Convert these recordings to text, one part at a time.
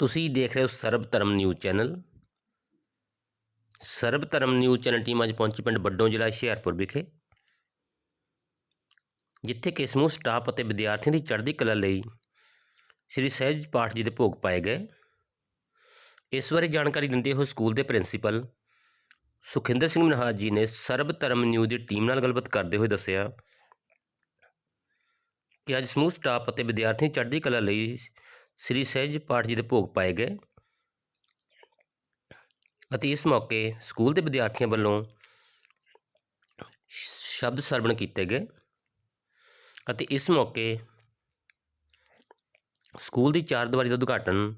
ਤੁਸੀਂ ਦੇਖ ਰਹੇ ਹੋ ਸਰਬ ਧਰਮ ਨਿਊਜ਼ ਚੈਨਲ। ਸਰਬ ਧਰਮ ਨਿਊਜ਼ ਚੈਨਲ ਟੀਮ ਅੱਜ ਪਹੁੰਚੀ ਪਿੰਡ ਵੱਡੋਂ ਜ਼ਿਲ੍ਹਾ ਹੁਸ਼ਿਆਰਪੁਰ ਵਿਖੇ। ਜਿੱਥੇ ਕਿ ਸਮੂਹ ਸਟਾਫ ਅਤੇ ਵਿਦਿਆਰਥੀਆਂ ਦੀ ਚੜ੍ਹਦੀ ਕਲਾ ਲਈ ਸ੍ਰੀ ਸਹਿਜ ਪਾਠ ਜੀ ਦੇ ਭੋਗ ਪਾਏ ਗਏ। ਇਸ ਬਾਰੇ ਜਾਣਕਾਰੀ ਦਿੰਦੇ ਹੋਏ ਸਕੂਲ ਦੇ ਪ੍ਰਿੰਸੀਪਲ ਸੁਖਿੰਦਰ ਸਿੰਘ ਮਨਹਾਜ ਜੀ ਨੇ ਸਰਬ ਧਰਮ ਨਿਊਜ਼ ਦੀ ਟੀਮ ਨਾਲ ਗੱਲਬਾਤ ਕਰਦੇ ਹੋਏ ਦੱਸਿਆ ਕਿ ਅੱਜ ਸਮੂਹ ਸਟਾਫ ਅਤੇ ਵਿਦਿਆਰਥੀ ਚੜ੍ਹਦੀ ਕਲਾ ਲਈ ਸ੍ਰੀ ਸਹਿਜ ਪਾਠ ਜੀ ਦੇ ਭੋਗ ਪਾਏ ਗਏ ਅਤੇ ਇਸ ਮੌਕੇ ਸਕੂਲ ਦੇ ਵਿਦਿਆਰਥੀਆਂ ਵੱਲੋਂ ਸ਼ਬਦ ਸਰਵਣ ਕੀਤੇ ਗਏ ਅਤੇ ਇਸ ਮੌਕੇ ਸਕੂਲ ਦੀ ਚਾਰ ਦੀਵਾਰੀ ਦਾ ਉਦਘਾਟਨ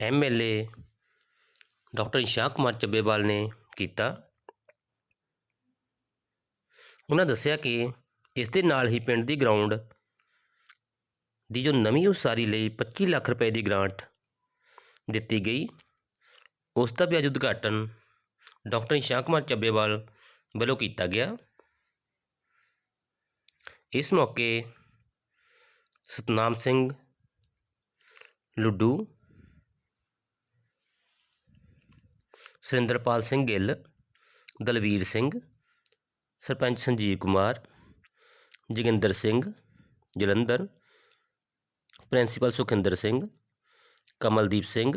ਐਮਐਲਏ ਡਾਕਟਰ ਇਸ਼ਾਕ ਕੁਮਾਰ ਚੱਬੇਵਾਲ ਨੇ ਕੀਤਾ। ਉਹਨਾਂ ਦੱਸਿਆ ਕਿ ਇਸ ਦੇ ਨਾਲ ਹੀ ਪਿੰਡ ਦੀ ਗਰਾਊਂਡ ਦੀ ਜੋ ਨਵੀਂ ਉਸਾਰੀ ਲਈ 25 ਲੱਖ ਰੁਪਏ ਦੀ ਗ੍ਰਾਂਟ ਦਿੱਤੀ ਗਈ ਉਸ ਦਾ ਵੀ ਅੱਜ ਉਦਘਾਟਨ ਡਾਕਟਰ ਇਸ਼ਾਕ ਕੁਮਾਰ ਚੱਬੇਵਾਲ ਵੱਲੋਂ ਕੀਤਾ ਗਿਆ ਇਸ ਮੌਕੇ Satnam Singh Luddu Surinderpal Singh Gill Dalvir Singh sarpanch Sanjeev Kumar Joginder Singh Jalandhar principal Sukhinder Singh Kamaldeep Singh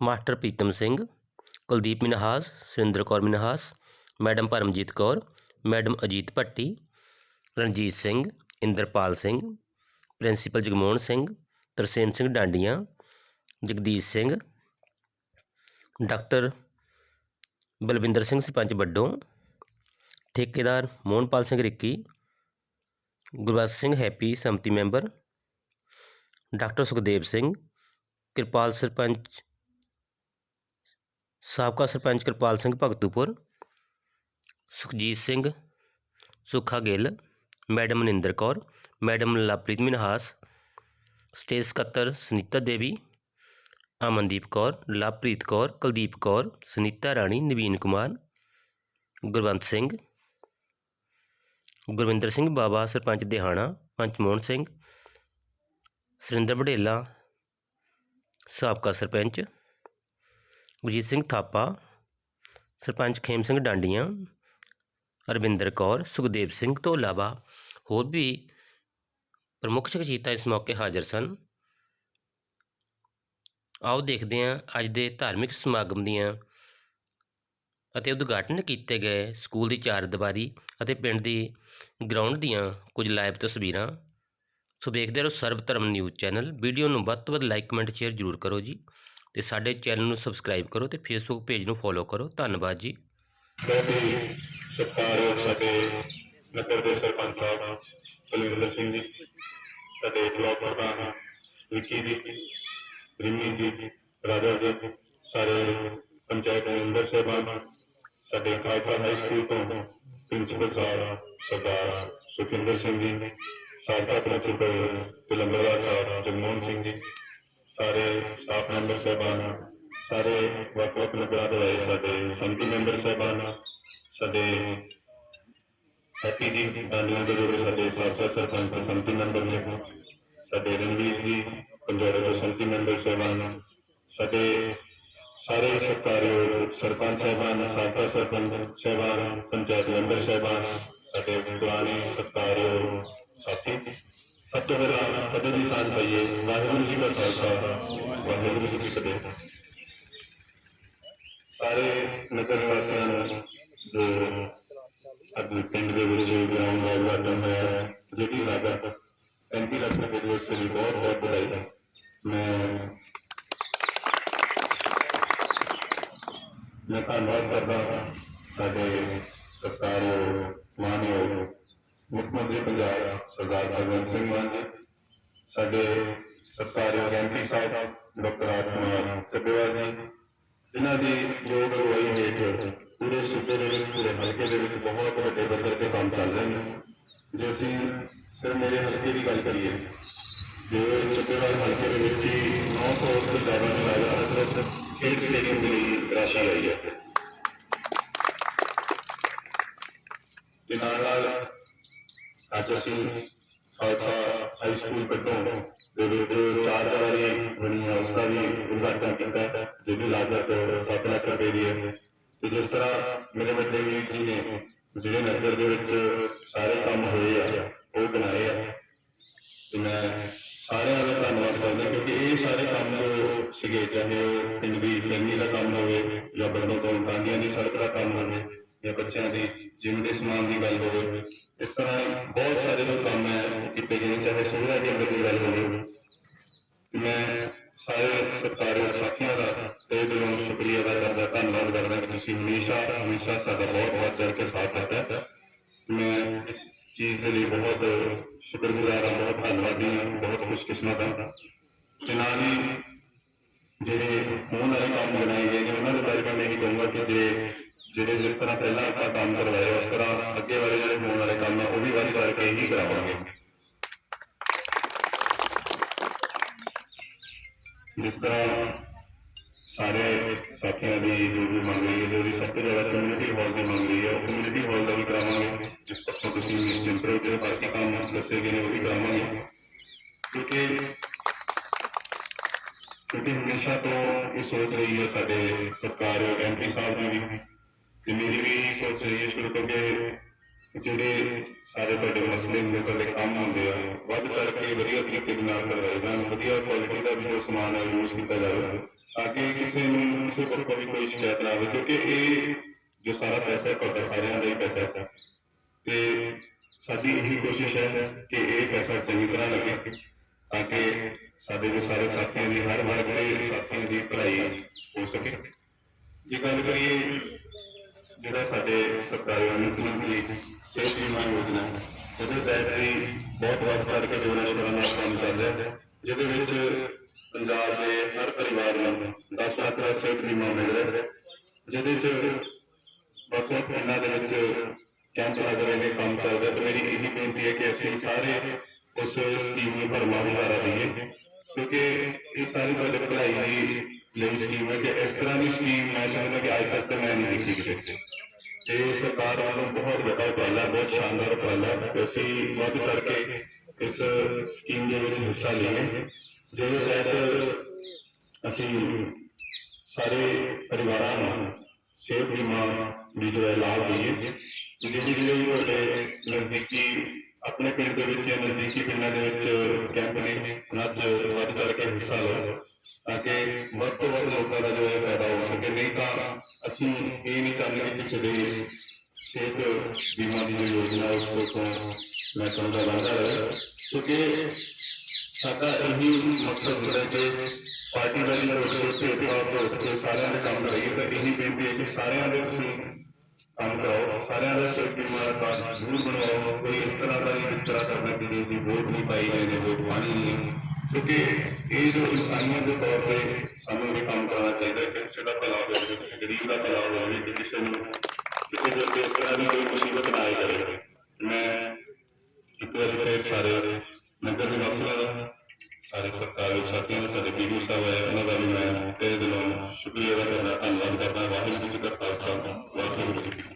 master Pritam Singh Kuldeep Minhas Surinder Kaur Minhas madam Paramjit Kaur madam Ajit Bhatti Ranjit Singh Inderpal Singh principal Jagmohan Singh Tarsem Singh Dandian Jagdish Singh doctor Balwinder Singh sarpanch Waddon ਠੇਕੇਦਾਰ ਮੋਹਨਪਾਲ ਸਿੰਘ ਰਿੱਕੀ ਗੁਰਬਖਸ਼ ਸਿੰਘ ਹੈਪੀ ਸੰਮਤੀ member doctor Sukhdev Singh Kirpal sarpanch ਸਾਬਕਾ sarpanch Kirpal Singh Bhagtupur Sukhjit Singh Sukha Gill madam Maninder Kaur madam Lovepreet Minhas stage ਸਕੱਤਰ ਸੁਨੀਤਾ ਦੇਵੀ ਅਮਨਦੀਪ ਕੌਰ ਲਵਪ੍ਰੀਤ ਕੌਰ ਕੁਲਦੀਪ ਕੌਰ ਸੁਨੀਤਾ ਰਾਣੀ ਨਵੀਨ ਕੁਮਾਰ ਗੁਰਵੰਤ ਸਿੰਘ ਗੁਰਵਿੰਦਰ ਸਿੰਘ ਬਾਬਾ, ਸਰਪੰਚ ਦਿਹਾਣਾ ਪੰਚ ਮੋਹਨ ਸਿੰਘ, ਸੁਰਿੰਦਰ ਬਡੇਲਾ ਸਾਬਕਾ ਸਰਪੰਚ, ਗੁਰਜੀਤ ਸਿੰਘ ਥਾਪਾ, ਸਰਪੰਚ ਖੇਮ ਸਿੰਘ ਡਾਂਡੀਆਂ, ਅਰਵਿੰਦਰ ਕੌਰ, ਸੁਖਦੇਵ ਸਿੰਘ ਤੋਂ ਇਲਾਵਾ ਹੋਰ ਵੀ ਪ੍ਰਮੁੱਖ ਸ਼ਖਸੀਅਤਾਂ ਇਸ ਮੌਕੇ ਹਾਜ਼ਰ ਸਨ। ਆਓ ਦੇਖਦੇ ਹਾਂ ਅੱਜ ਦੇ ਧਾਰਮਿਕ ਸਮਾਗਮ ਦੀਆਂ ਅਤੇ ਉਦਘਾਟਨ ਕੀਤੇ ਗਏ ਸਕੂਲ ਦੀ ਚਾਰ ਦੀਵਾਰੀ ਅਤੇ ਪਿੰਡ ਦੀ ਗਰਾਊਂਡ ਦੀਆਂ ਕੁਝ ਲਾਈਵ ਤਸਵੀਰਾਂ। ਸੋ ਵੇਖਦੇ ਰਹੋ ਸਰਬ ਧਰਮ ਨਿਊਜ਼ ਚੈਨਲ। ਵੀਡੀਓ ਨੂੰ ਵੱਧ ਤੋਂ ਵੱਧ ਲਾਈਕ, ਕਮੈਂਟ, ਸ਼ੇਅਰ ਜ਼ਰੂਰ ਕਰੋ ਜੀ ਤੇ ਸਾਡੇ ਚੈਨਲ ਨੂੰ ਸਬਸਕ੍ਰਾਈਬ ਕਰੋ ਤੇ ਫੇਸਬੁੱਕ ਪੇਜ ਨੂੰ ਫੋਲੋ ਕਰੋ। ਧੰਨਵਾਦ ਜੀ। ਬਹੁਤ ਸਤਿਕਾਰਯੋਗ ਸਾਡੇ ਨਗਰ ਦੇ ਸਰਪੰਚ ਸਾਹਿਬ ਬਲਵਿੰਦਰ ਸਿੰਘ ਜੀ, ਸਾਡੇ ਬਲਾਕ ਪ੍ਰਧਾਨ ਵਿੱਕੀ ਜੀ, ਰਿਮੀ ਜੀ, ਰਾਜਾ ਜੀ, ਸਾਰੇ ਪੰਚਾਇਤ ਮੈਂਬਰ ਸਾਹਿਬਾਨ ਸਾਡੇ ਖਾਲਸਾ ਹਾਈ ਸਕੂਲ ਤੋਂ ਪ੍ਰਿੰਸੀਪਲ ਸਾਹਿਬ, ਸਰਦਾਰ ਸੁਖਿੰਦਰ ਸਿੰਘ ਜੀ ਸਾਬਕਾ ਪ੍ਰਿੰਸੀਪਲ ਪਿਲੰਬਰਦਾਰ ਸਾਹਿਬ ਜਗਮੋਹਨ ਸਿੰਘ ਜੀ, ਸਾਰੇ ਸਟਾਫ ਮੈਂਬਰ ਸਾਹਿਬਾਨ, ਸਾਰੇ ਵੱਖ ਵੱਖ ਨਗਰਾਂ ਤੋਂ ਆਏ ਸਾਡੇ ਸੰਮਤੀ ਮੈਂਬਰ ਸਾਹਿਬਾਨ, ਸਾਡੇ ਹੈਪੀ ਜੀ ਦਾਨੀਆਂ ਦੇ ਜਿਹੜੇ ਸਾਡੇ ਸਾਬਕਾ ਸਰਪੰਚ ਤੇ ਮੈਂਬਰ ਨੇ, ਸਾਡੇ ਰਣਵੀਰ ਜੀ ਪੰਜੋੜੇ ਦੇ ਸੰਮਤੀ ਮੈਂਬਰ ਸਾਹਿਬਾਨ, ਸਾਡੇ ਸਾਰੇ ਸਤਿਕਾਰਯੋਗ ਸਰਪੰਚ ਸਾਹਿਬਾਨ, ਸਾਬਕਾ ਸਰਪੰਚ ਸਾਹਿਬਾਨ, ਪੰਚਾਇਤ ਮੈਂਬਰ ਸਾਹਿਬਾਨ, ਸਾਡੇ ਪੁਰਾਣੇ ਸਤਿਕਾਰਯੋਗ ਸਾਥੀ। ਸਭ ਤੋਂ ਪਹਿਲਾਂ ਫਤਿਹ ਦੀ ਸਾਂਝ ਪਾਈਏ। ਵਾਹਿਗੁਰੂ ਜੀ ਕਾ ਖਾਲਸਾ, ਵਾਹਿਗੁਰੂ ਜੀ ਕੀ ਫਤਿਹ। ਸਾਰੇ ਨਗਰ ਵਾਸੀਆਂ ਨੂੰ ਜੋ ਅੱਜ ਪਿੰਡ ਦੇ ਵਿੱਚ ਗਰਾਊਂਡ ਦਾ ਉਦਘਾਟਨ ਹੋਇਆ ਹੈ ਲਾਗਤ 35 ਲੱਖ ਰੁਪਏ ਦੀ ਉਸ ਲਈ ਬਹੁਤ ਬਹੁਤ ਵਧਾਈ ਹੈ। ਮੈਂ ਮੈਂ ਧੰਨਵਾਦ ਕਰਦਾ ਹਾਂ ਸਾਡੇ ਸਰਕਾਰਯੋਗ ਮਾਨਯੋਗ ਮੁੱਖ ਮੰਤਰੀ ਪੰਜਾਬ ਸਰਦਾਰ ਭਗਵੰਤ ਸਿੰਘ ਮਾਨ ਜੀ ਸਾਡੇ ਸਰਕਾਰਯੋਗ ਐਮਪੀ ਸਾਹਿਬ ਡਾਕਟਰ ਆਤਮਾ ਚੱਬੇਵਾਲ ਜੀ ਜਿਨ੍ਹਾਂ ਦੀ ਯੋਗ ਅਗਵਾਈ ਹੇਠ ਪੂਰੇ ਸੂਬੇ ਦੇ ਵਿੱਚ ਪੂਰੇ ਹਲਕੇ ਦੇ ਵਿੱਚ ਬਹੁਤ ਵੱਡੇ ਪੱਧਰ ਤੇ ਕੰਮ ਚੱਲ ਰਹੇ ਨੇ ਜੇ ਅਸੀਂ ਸਿਰ ਮੇਰੇ ਹਲਕੇ ਦੀ ਗੱਲ ਕਰੀਏ ਜੋ ਚੱਬੇਵਾਲ ਹਲਕੇ ਦੇ ਵਿੱਚ ਹੀ 900 ਤੋਂ ਜ਼ਿਆਦਾ ਸ਼ਾਇਦ ਅਸਰਤ ਖੇਡ ਸਟੇਡੀਅਮ ਦੇ ਲਈ ਰਾਸ਼ਾ ਲਈ ਹੈ ਤੇ ਨਾਲ ਨਾਲ ਅੱਜ ਅਸੀਂ ਖਾਲਸਾ ਹਾਈ ਸਕੂਲ ਪੱਟੋਂ ਦੇ ਵਿੱਚ ਚਾਰ ਵਾਲੀ ਬਣੀ ਹੈ ਉਸ ਦਾ ਵੀ ਉਦਘਾਟਨ ਕੀਤਾ ਹੈ, ਜੋ ਕਿ ਲਾਗਤ 7 ਲੱਖ ਰੁਪਏ ਦੀ ਹੈ ਤੇ ਜਿਸ ਤਰ੍ਹਾਂ ਮੇਰੇ ਵੱਡੇ ਵੀਰ ਜੀ ਨੇ ਜਿਹੜੇ ਨਗਰ ਦੇ ਵਿੱਚ ਸਾਰੇ ਕੰਮ ਹੋਏ ਆ ਉਹ ਬਣਾਏ ਆ ਤੇ ਮੈਂ ਸਾਰਿਆਂ ਦਾ ਧੰਨਵਾਦ ਕਰਦਾ ਕਿਉਂਕਿ ਇਹ ਸਾਰੇ ਕੰਮ ਜੋ ਸੀਗੇ ਚਾਹੇ ਉਹ ਪਿੰਡ ਦੀ ਫੈਮਿਲੀ ਦਾ ਕੰਮ ਹੋਵੇ ਜਾਂ ਬੰਦੋਂ ਤੋਂ ਟਾਂਗੀਆਂ ਦੀ ਸੜਕ ਦਾ ਕੰਮ ਹੋਵੇ ਜਾਂ ਬੱਚਿਆਂ ਦੀ ਜਿਮ ਦੇ ਸਮਾਨ ਦੀ ਗੱਲ ਹੋਵੇ ਇਸ ਤਰ੍ਹਾਂ ਬਹੁਤ ਸਾਰੇ ਜੋ ਕੰਮ ਹੈ ਉਹ ਕੀਤੇ ਗਏ ਨੇ, ਚਾਹੇ ਸੁਵਿਧਾ ਦੀ ਗੱਲ ਹੋਵੇ। ਮੈਂ ਸਾਰੇ ਸਰਕਾਰੀ ਸਾਥੀਆਂ ਦਾ ਤੇ ਦਿਲੋਂ ਸ਼ੁਕਰੀਆ ਅਦਾ ਕਰਦਾ ਧੰਨਵਾਦ ਕਰਦਾ ਕਿ ਤੁਸੀਂ ਹਮੇਸ਼ਾ ਹਮੇਸ਼ਾ ਸਾਡਾ ਬਹੁਤ ਬਹੁਤ ਚੜ ਕੇ ਸਾਥ ਦਿੱਤਾ। ਮੈਂ ਇਸ ਚੀਜ਼ ਦੇ ਲਈ ਬਹੁਤ ਸ਼ੁਕਰਗੁਜ਼ਾਰ ਹਾਂ ਬਹੁਤ ਧੰਨਵਾਦੀ ਹਾਂ ਬਹੁਤ ਖੁਸ਼ਕਿਸਮਤ ਹਾਂ। ਤੇ ਜਿਹੜੇ ਹੋਣ ਵਾਲੇ ਕੰਮ ਬਣਾਏ ਗਏ ਨੇ ਉਹਨਾਂ ਦੇ ਬਾਰੇ ਮੈਂ ਇਹੀ ਕਹੂੰਗਾ ਕਿ ਜੇ, ਜਿਹੜੇ ਜਿਸ ਤਰ੍ਹਾਂ ਪਹਿਲਾਂ ਆਪਾਂ ਕੰਮ ਕਰਵਾਏ, ਉਸ ਤਰ੍ਹਾਂ ਅੱਗੇ ਵਾਲੇ ਜਿਹੜੇ ਹੋਣ ਵਾਲੇ ਕੰਮ ਆ, ਉਹ ਵੀ ਵਾਰੀ ਵਾਰ ਕੇ ਹੀ ਕਰਾਵਾਂਗੇ ਜਿਸ ਤਰ੍ਹਾਂ ਸਾਰੇ ਸਾਥੀਆਂ ਦੀ ਜੋ ਵੀ ਮੰਗ ਰਹੀ ਹੈ, ਜੋ ਵੀ ਸਭ ਤੋਂ ਜ਼ਿਆਦਾ ਕਮਿਊਨਿਟੀ ਹਾਲ ਦੀ ਮੰਗ ਰਹੀ ਹੈ, ਉਹ ਕਮਿਊਨਿਟੀ ਹਾਲ ਦਾ ਵੀ ਕਰਾਵਾਂਗੇ। ਜਿਸ ਪੱਖੋਂ ਤੁਸੀਂ ਟੈਂਪਰੇਚਰ ਬਾਕੀ ਕੰਮ ਦੱਸੇ ਗਏ ਨੇ, ਉਹ ਵੀ ਕਰਾਵਾਂਗੇ। ਕਿਉਂਕਿ ਕਿਉਂਕਿ ਹਮੇਸ਼ਾ ਤੋਂ ਇਹ ਸੋਚ ਰਹੀ ਹੈ ਸਾਡੇ ਸਰਕਾਰ ਐਮਪੀ ਸਾਹਿਬ ਨੇ ਵੀ ਤੇ ਮੇਰੀ ਵੀ ਸੋਚ ਰਹੀ ਹੈ ਸ਼ੁਰੂ ਤੋਂ ਕਿ ਜਿਹੜੇ ਸਾਰੇ ਤੁਹਾਡੇ ਮਸਲੇ ਹੁੰਦੇ ਤੁਹਾਡੇ ਕੰਮ ਹੁੰਦੇ ਆ, ਵੱਧ ਚੜ ਕੇ ਵਧੀਆ ਤਰੀਕੇ ਨਾਲ ਕਰਵਾਏ ਜਾਣ, ਵਧੀਆ ਕੁਆਲਿਟੀ ਦਾ ਵੀ ਜੋ ਸਮਾਨ ਹੈ ਯੂਜ਼ ਕੀਤਾ ਜਾਵੇ, ਤਾਂ ਕਿ ਕਿਸੇ ਨੂੰ ਕਿਸੇ ਪੱਖੋਂ ਵੀ ਕੋਈ ਸ਼ਿਕਾਇਤ ਨਾ ਆਵੇ, ਕਿਉਂਕਿ ਇਹ ਜੋ ਸਾਰਾ ਪੈਸਾ ਹੈ, ਤੁਹਾਡਾ ਸਾਰਿਆਂ ਦਾ ਹੀ ਪੈਸਾ ਹੈ। ਤੇ ਸਾਡੀ ਇਹੀ ਕੋਸ਼ਿਸ਼ ਹੈ ਕਿ ਇਹ ਪੈਸਾ ਚੰਗੀ ਤਰ੍ਹਾਂ ਲੱਗੇ। ਤਾਂ ਕਿ ਸਾਡੇ ਜੋ ਸਾਰੇ ਸਾਥੀਆਂ ਦੀ ਹਰ ਵਰਗ ਦੇ ਸਾਥੀਆਂ ਦੀ ਭਲਾਈ ਹੋ ਸਕੇ। ਜੇ ਗੱਲ ਕਰੀਏ ਜਿਹੜਾ ਸਾਡੇ ਸਰਕਾਰੀ ਮੁੱਖ ਮੰਤਰੀ ਸਿਹਤ ਬੀਮਾ ਯੋਜਨਾ, ਉਹਦੇ ਤਹਿਤ ਵੀ ਬਹੁਤ ਵੱਧ ਚੜ੍ਹ ਕੇ ਜੋੜਾਂ ਸ਼ੋਰਾਂ ਨਾਲ ਕੰਮ ਚੱਲ ਰਿਹਾ ਹੈ ਜਿਹਦੇ ਵਿੱਚ ਪੰਜਾਬ ਦੇ ਹਰ ਪਰਿਵਾਰ ਨੂੰ 10 ਲੱਖ ਦਾ ਸਿਹਤ ਬੀਮਾ ਮਿਲ ਰਿਹਾ ਹੈ, ਜਿਹਦੇ ਵਿੱਚ ਵੱਖ ਵੱਖ ਪਿੰਡਾਂ ਦੇ ਵਿੱਚ ਕੈਂਪ ਲੱਗ ਰਹੇ ਨੇ, ਕੰਮ ਚੱਲ ਰਿਹਾ ਤੇ ਮੇਰੀ ਇਹੀ ਬੇਨਤੀ ਹੈ ਕਿ ਅਸੀਂ ਸਾਰੇ ਉਸ ਸਕੀਮ ਨੂੰ ਭਰਮਾ ਹੁੰਗਾਰਾ ਦਈਏ ਕਿਉਂਕਿ ਇਹ ਸਾਰੀ ਤੁਹਾਡੇ ਭਲਾਈ ਦੀ ਲਈ ਸਕੀਮ ਹੈ ਕਿ ਇਸ ਤਰ੍ਹਾਂ ਦੀ ਸਕੀਮ ਮੈਂ ਸਮਝਦਾ ਕਿ ਅੱਜ ਤੱਕ ਤਾਂ ਮੈਂ ਨਹੀਂ ਦੇਖੀ ਕਿਤੇ ਤੇ ਸਰਕਾਰ ਵੱਲੋਂ ਬਹੁਤ ਵੱਡਾ ਉਪਰਾਲਾ ਬਹੁਤ ਸ਼ਾਨਦਾਰ ਉਪਰਾਲਾ ਹੈ ਤੇ ਅਸੀਂ ਵੱਧ ਚੜ ਕੇ ਇਸ ਸਕੀਮ ਦੇ ਵਿੱਚ ਹਿੱਸਾ ਲਈਏ ਜਿਹਦੇ ਤਹਿਤ ਅਸੀਂ ਸਾਰੇ ਪਰਿਵਾਰਾਂ ਨੂੰ ਸਿਹਤ ਬੀਮਾ ਦੀ ਜੋ ਹੈ ਆਪਣੇ ਪਿੰਡ ਦੇ ਵਿੱਚ ਨਜ਼ਦੀਕੀ ਪਿੰਡਾਂ ਦੇ ਵਿੱਚ ਕੈਂਪ ਨੇ ਉਹਨਾਂ ਵੱਧ ਚੜ ਕੇ ਹਿੱਸਾ ਲਓ ਤਾਂ ਕਿ ਵੱਧ ਤੋਂ ਵੱਧ ਲੋਕਾਂ ਦਾ ਜੋ ਹੈ ਫਾਇਦਾ ਹੋ ਸਕੇ। ਨਹੀਂ ਤਾਂ ਅਸੀਂ ਇਹ ਨਹੀਂ ਚਾਹੁੰਦੇ ਕਿ ਕਿਸੇ ਦੀ ਸਿਹਤ ਬੀਮਾ ਦੀ ਯੋਜਨਾ ਹੈ, ਉਸ ਤੋਂ ਮੈਂ ਚਾਹੁੰਦਾ ਵਾਧਾ ਰਹੇ ਕਿਉਂਕਿ ਸਾਡਾ ਇਹੀ ਮਕਸਦ ਹੁੰਦਾ ਕਿ ਪਾਰਟੀ ਦਾ ਜਿਹੜਾ ਰੋਜ਼ ਤੇ ਸਾਰਿਆਂ ਦੇ ਕੰਮ ਕਰੀਏ। ਤਾਂ ਇਹੀ ਬੇਨਤੀ ਹੈ ਕਿ ਸਾਰਿਆਂ ਦੇ ਤੁਸੀਂ ਕੰਮ ਕਰਾਓ ਸਾਰਿਆਂ ਦਾ ਸਿਰ ਬੀਮਾ ਦਾ ਕਾਰਡ ਜ਼ਰੂਰ ਬਣਵਾਓ ਕੋਈ ਇਸ ਤਰ੍ਹਾਂ ਦਾ ਨਹੀਂ ਇਸ ਤਰ੍ਹਾਂ ਕਰਨਾ ਕਿ ਜੀ ਵੋਟ ਨਹੀਂ ਪਾਈ ਜਾਂਦੇ ਵੋਟ ਪਾਣੀ ਨਹੀਂ ਕਿਉਂਕਿ ਇਹ ਜੋ ਇਨਸਾਨੀਅਤ ਦੇ ਤੌਰ ਤੇ ਸਾਨੂੰ ਇਹ ਕੰਮ ਕਰਨਾ ਚਾਹੀਦਾ ਹੈ ਕਿ ਕਿਸੇ ਦਾ ਭਲਾ ਹੋਵੇ ਕਿਸੇ ਗਰੀਬ ਦਾ ਭਲਾ ਹੋਵੇ ਕਿ ਕਿਸੇ ਨੂੰ ਕਿਸੇ ਦੇ ਉੱਤੇ ਇਸ ਤਰ੍ਹਾਂ ਦੀ ਕੋਈ ਮੁਸੀਬਤ ਨਾ ਆਏ ਜਾਵੇ ਮੈਂ ਇੱਕ ਵਾਰ ਫਿਰ ਸਾਰੇ ਨਗਰ ਨਿਵਾਸੀਆਂ ਦਾ ਸਾਰੇ ਸਰਕਾਰੀ ਸਾਥੀਆਂ ਦਾ ਸਾਡੇ ਪੀਡੀ ਸਾਹਿਬ ਹੈ ਉਹਨਾਂ ਦਾ ਵੀ ਮੈਂ ਤਹਿ ਦਿਲੋਂ ਸ਼ੁਕਰੀਆ ਅਦਾ ਕਰਦਾ ਧੰਨਵਾਦ ਕਰਦਾ ਵਾਹਿਗੁਰੂ ਜੀ ਕਾ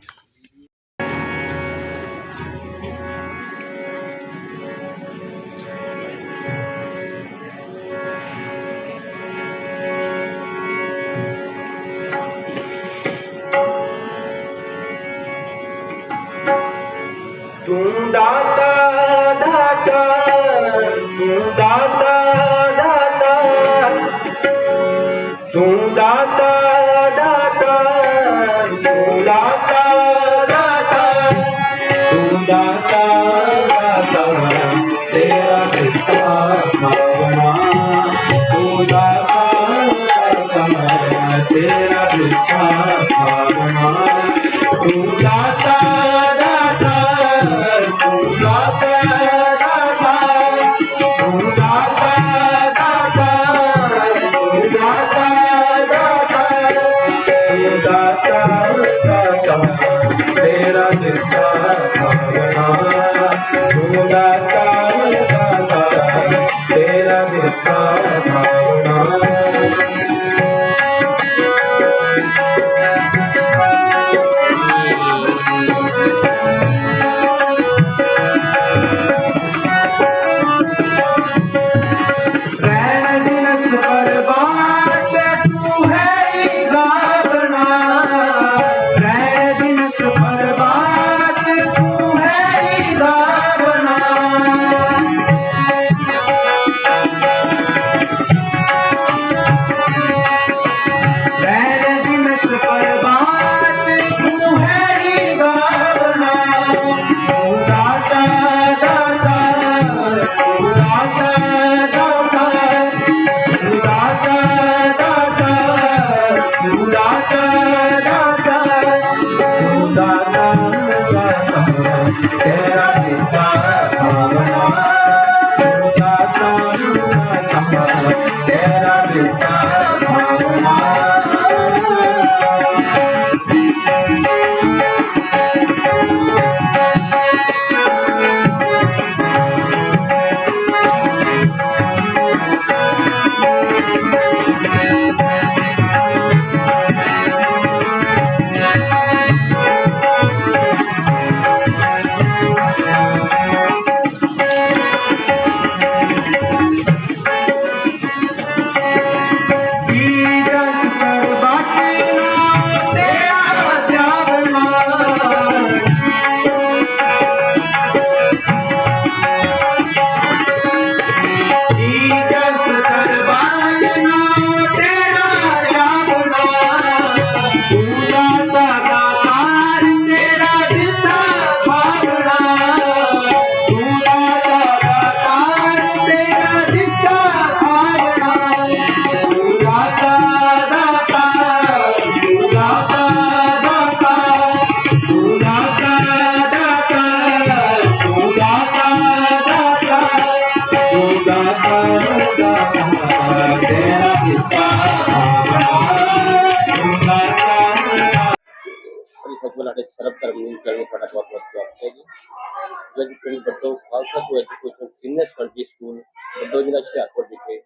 Baddo to education senior secondary school Baddo ਜ਼ਿਲ੍ਹਾ ਹੁਸ਼ਿਆਰਪੁਰ ਵਿਖੇ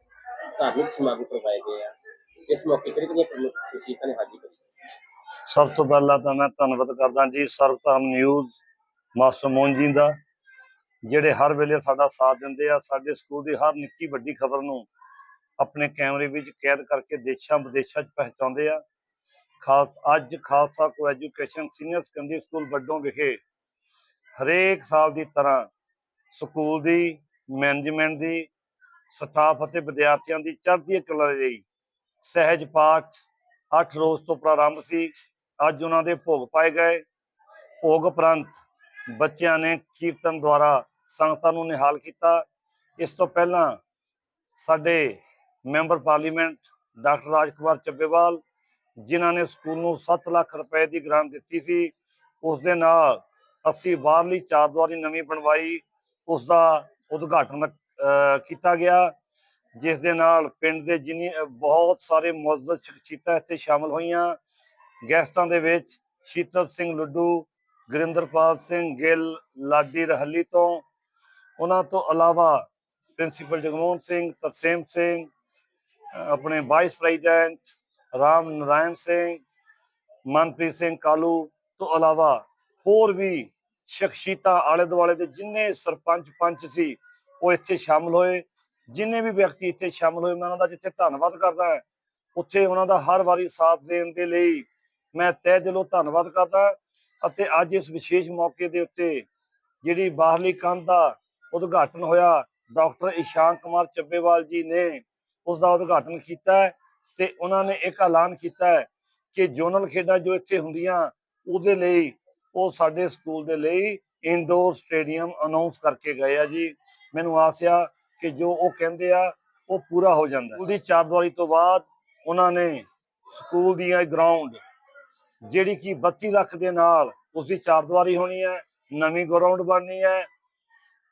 ਧਾਰਮਿਕ ਸਮਾਗਮ ਕਰਵਾਏ ਗਏ ਆ ਇਸ ਮੌਕੇ ਕਿਹੜੇ ਕਿਹੜੇ ਪ੍ਰਮੁੱਖ ਸ਼ਖਸੀਅਤਾਂ ਨੇ ਹਾਜ਼ਰੀ ਭਰੀ ਸਭ ਤੋਂ ਪਹਿਲਾਂ ਤਾਂ ਮੈਂ ਧੰਨਵਾਦ ਕਰਦਾ ਜੀ, ਸਰਵਧਰਮ ਨਿਊਜ਼, ਮਾਸਟਰ ਮੋਹਨ ਜੀ ਦਾ, ਜਿਹੜੇ ਹਰ ਵੇਲੇ ਸਾਡਾ ਸਾਥ ਦਿੰਦੇ ਆ, ਸਾਡੇ ਸਕੂਲ ਦੀ ਹਰ ਨਿੱਕੀ ਵੱਡੀ ਖਬਰ ਨੂੰ ਆਪਣੇ ਕੈਮਰੇ ਵਿੱਚ ਕੈਦ ਕਰਕੇ ਦੇਸ਼ਾਂ ਵਿਦੇਸ਼ਾਂ 'ਚ ਪਹੁੰਚਾਉਂਦੇ ਆ। ਖਾਸ, ਅੱਜ Khalsa co education senior secondary school Waddon ਵਿਖੇ ਹਰੇਕ ਸਾਲ ਦੀ ਤਰ੍ਹਾਂ ਸਕੂਲ ਦੀ ਮੈਨੇਜਮੈਂਟ ਦੀ ਸਟਾਫ ਅਤੇ ਵਿਦਿਆਰਥੀਆਂ ਦੀ ਚੜ੍ਹਦੀ ਕਲਾ ਲਈ ਸਹਿਜ ਪਾਠ 8 ਰੋਜ਼ ਤੋਂ ਪ੍ਰਾਰੰਭ ਸੀ। ਅੱਜ ਉਹਨਾਂ ਦੇ ਭੋਗ ਪਾਏ ਗਏ। ਭੋਗ ਉਪਰੰਤ ਬੱਚਿਆਂ ਨੇ ਕੀਰਤਨ ਦੁਆਰਾ ਸੰਗਤਾਂ ਨੂੰ ਨਿਹਾਲ ਕੀਤਾ। ਇਸ ਤੋਂ ਪਹਿਲਾਂ ਸਾਡੇ member parliament doctor Rajkumar Chabbewal, ਜਿਨ੍ਹਾਂ ਨੇ ਸਕੂਲ ਨੂੰ 7 ਲੱਖ ਰੁਪਏ ਦੀ ਗ੍ਰਾਂਟ ਦਿੱਤੀ ਸੀ, ਉਸ ਦੇ ਨਾਲ ਅਸੀਂ ਬਾਹਰਲੀ ਚਾਰ ਦੁਆਰੀ ਨਵੀਂ ਬਣਵਾਈ। ਉਸ ਦਾ ਉਦਘਾਟਨ ਕੀਤਾ ਗਿਆ, ਜਿਸ ਦੇ ਨਾਲ ਪਿੰਡ ਦੇ ਜਿੰਨੀ ਬਹੁਤ ਸਾਰੇ ਮੁਅੱਜ਼ਜ਼ ਸ਼ਖਸੀਅਤਾਂ ਇੱਥੇ ਸ਼ਾਮਲ ਹੋਈਆਂ। ਗੈਸਟਾਂ ਦੇ ਵਿੱਚ ਸ਼ੀਤਲ ਸਿੰਘ ਲੱਡੂ, ਗੁਰਿੰਦਰਪਾਲ ਸਿੰਘ ਗਿੱਲ, ਲਾਡੀ ਰਹੱਲੀ ਤੋਂ। ਉਹਨਾਂ ਤੋਂ ਇਲਾਵਾ ਪ੍ਰਿੰਸੀਪਲ ਜਗਮੋਹਨ ਸਿੰਘ, ਤਰਸੇਮ ਸਿੰਘ ਆਪਣੇ ਵਾਈਸ ਪ੍ਰੈਜ਼ੀਡੈਂਟ ਰਾਮ ਨਰਾਇਣ ਸਿੰਘ, ਮਨਪ੍ਰੀਤ ਸਿੰਘ ਕਾਲੂ ਤੋਂ ਇਲਾਵਾ ਹੋਰ ਵੀ ਸ਼ਖਸੀਅਤਾਂ ਆਲੇ ਦੁਆਲੇ ਦੇ ਜਿੰਨੇ ਸਰਪੰਚ ਪੰਚ ਸੀ, ਉਹ ਇੱਥੇ ਸ਼ਾਮਲ ਹੋਏ। ਜਿੰਨੇ ਵੀ ਵਿਅਕਤੀ ਇੱਥੇ ਸ਼ਾਮਲ ਹੋਏ, ਮੈਂ ਉਹਨਾਂ ਦਾ ਜਿੱਥੇ ਧੰਨਵਾਦ ਕਰਦਾ ਹਾਂ, ਉੱਥੇ ਉਹਨਾਂ ਦਾ ਹਰ ਵਾਰੀ ਸਾਥ ਦੇਣ ਦੇ ਲਈ ਮੈਂ ਤਹਿ ਦਿਲੋਂ ਧੰਨਵਾਦ ਕਰਦਾ ਅਤੇ ਅੱਜ ਇਸ ਵਿਸ਼ੇਸ਼ ਮੌਕੇ ਦੇ ਉੱਤੇ ਜਿਹੜੀ ਬਾਹਰਲੀ ਕੰਧ ਦਾ ਉਦਘਾਟਨ ਹੋਇਆ, ਡਾਕਟਰ ਇਸ਼ਾਂਕ ਕੁਮਾਰ ਚੱਬੇਵਾਲ ਜੀ ਨੇ ਉਸ ਦਾ ਉਦਘਾਟਨ ਕੀਤਾ ਹੈ ਤੇ ਉਹਨਾਂ ਨੇ ਇੱਕ ਐਲਾਨ ਕੀਤਾ ਕਿ ਜ਼ੋਨਲ ਖੇਡਾਂ ਜੋ ਇੱਥੇ ਹੁੰਦੀਆਂ, ਉਹਦੇ ਲਈ ਉਹ ਸਾਡੇ ਸਕੂਲ ਦੇ ਲਈ ਇਨਡੋਰ ਸਟੇਡੀਅਮ ਅਨਾਉਂਸ ਕਰਕੇ ਗਏ ਆ ਜੀ ਮੈਨੂੰ ਆਸ ਆ ਕਿ ਜੋ ਉਹ ਕਹਿੰਦੇ ਆ, ਉਹ ਪੂਰਾ ਹੋ ਜਾਂਦਾ ਹੈ। ਸਕੂਲ ਤੋਂ ਬਾਅਦ ਉਹਨਾਂ ਨੇ ਸਕੂਲ ਦੀਆਂ ਗਰਾਊਂਡ ਜਿਹੜੀ ਕਿ 32 ਲੱਖ ਦੇ ਨਾਲ ਉਸ ਦੀ ਚਾਰਦੁਆਰੀ ਹੋਣੀ ਹੈ, ਨਵੀਂ ਗਰਾਊਂਡ ਬਣਨੀ ਹੈ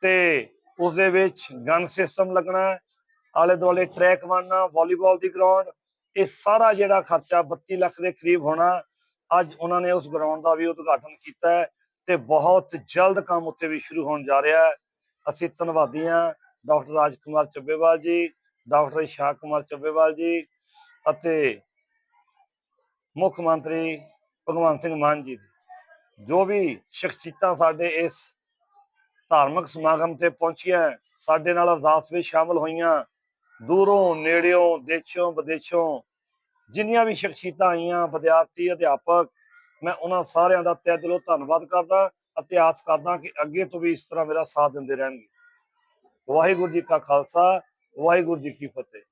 ਤੇ ਉਸ ਦੇ ਵਿੱਚ ਗਨ ਸਿਸਟਮ ਲੱਗਣਾ ਹੈ ਆਲੇ ਦੁਆਲੇ ਟਰੈਕ ਬਣਨਾ ਵਾਲੀਬਾਲ ਦੀ ਗਰਾਊਂਡ ਇਹ ਸਾਰਾ ਜਿਹੜਾ ਖਰਚਾ 32 ਲੱਖ ਦੇ ਕਰੀਬ ਹੋਣਾ ਅੱਜ ਉਹਨਾਂ ਨੇ ਉਸ ਗਰਾਊਂਡ ਦਾ ਵੀ ਉਦਘਾਟਨ ਕੀਤਾ ਹੈ ਤੇ ਬਹੁਤ ਜਲਦ ਕੰਮ ਉੱਤੇ ਵੀ ਸ਼ੁਰੂ ਹੋਣ ਜਾ ਰਿਹਾ ਹੈ। ਅਸੀਂ ਧੰਨਵਾਦੀ ਹਾਂ ਡਾਕਟਰ ਰਾਜ ਕੁਮਾਰ ਚੱਬੇਵਾਲ ਜੀ, ਡਾਕਟਰ ਇਸ਼ਾਕ ਕੁਮਾਰ ਚੱਬੇਵਾਲ ਜੀ ਅਤੇ ਮੁੱਖ ਮੰਤਰੀ ਭਗਵੰਤ ਸਿੰਘ ਮਾਨ ਜੀ ਦੀ। ਜੋ ਵੀ ਸ਼ਖਸੀਅਤਾਂ ਸਾਡੇ ਇਸ ਧਾਰਮਿਕ ਸਮਾਗਮ ਤੇ ਪਹੁੰਚੀਆਂ ਸਾਡੇ ਨਾਲ ਅਰਦਾਸ ਵਿੱਚ ਸ਼ਾਮਲ ਹੋਈਆਂ। ਦੂਰੋਂ, ਨੇੜਿਓਂ, ਦੇਸ਼ੋਂ, ਵਿਦੇਸ਼ੋਂ ਜਿੰਨੀਆਂ ਵੀ ਸ਼ਖਸੀਅਤਾਂ ਆਈਆਂ, ਵਿਦਿਆਰਥੀ, ਅਧਿਆਪਕ, ਮੈਂ ਉਹਨਾਂ ਸਾਰਿਆਂ ਦਾ ਤਹਿ ਦਿਲੋਂ ਧੰਨਵਾਦ ਕਰਦਾ ਅਤੇ ਆਸ ਕਰਦਾ ਕਿ ਅੱਗੇ ਤੋਂ ਵੀ ਇਸ ਤਰ੍ਹਾਂ ਮੇਰਾ ਸਾਥ ਦਿੰਦੇ ਰਹਿਣਗੇ। ਵਾਹਿਗੁਰੂ ਜੀ ਕਾ ਖਾਲਸਾ, ਵਾਹਿਗੁਰੂ ਜੀ ਕੀ ਫਤਿਹ।